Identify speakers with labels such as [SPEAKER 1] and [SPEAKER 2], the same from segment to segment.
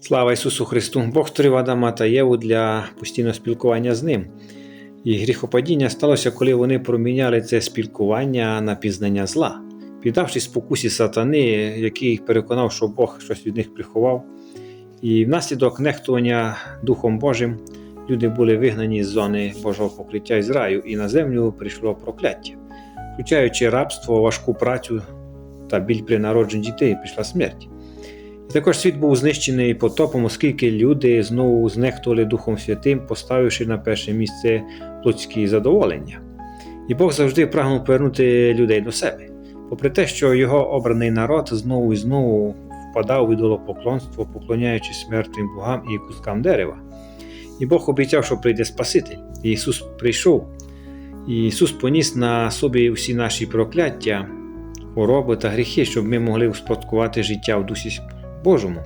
[SPEAKER 1] Слава Ісусу Христу! Бог створив Адама та Єву для постійного спілкування з ним. І гріхопадіння сталося, коли вони проміняли це спілкування на пізнання зла, піддавшись спокусі сатани, який переконав, що Бог щось від них приховав. І внаслідок нехтування Духом Божим люди були вигнані з зони Божого покриття із раю, і на землю прийшло прокляття, включаючи рабство, важку працю та біль при народженні дітей, прийшла смерть. Також світ був знищений потопом, оскільки люди знову знехтували Духом Святим, поставивши на перше місце плотські задоволення. І Бог завжди прагнув повернути людей до себе, попри те, що його обраний народ знову і знову впадав у ідолопоклонство, поклоняючись мертвим богам і кускам дерева. І Бог обіцяв, що прийде Спаситель. Ісус прийшов. І Ісус поніс на собі всі наші прокляття, хвороби та гріхи, щоб ми могли успадкувати життя в Дусі Божому.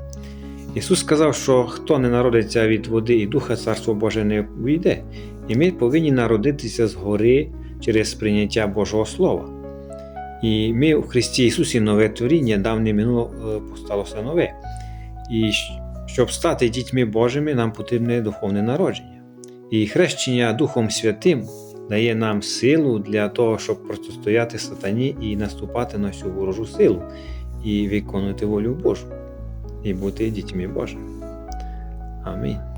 [SPEAKER 1] Ісус сказав, що хто не народиться від води і духа, Царство Боже не війде, і ми повинні народитися згори через прийняття Божого Слова. І ми у Христі Ісусі нове творіння, давне минуло е, посталося нове. І щоб стати дітьми Божими, нам потрібне духовне народження. І хрещення Духом Святим дає нам силу для того, щоб протистояти сатані і наступати на всю ворожу силу, і виконувати волю Божу, і бути дітьми Божими. Амінь.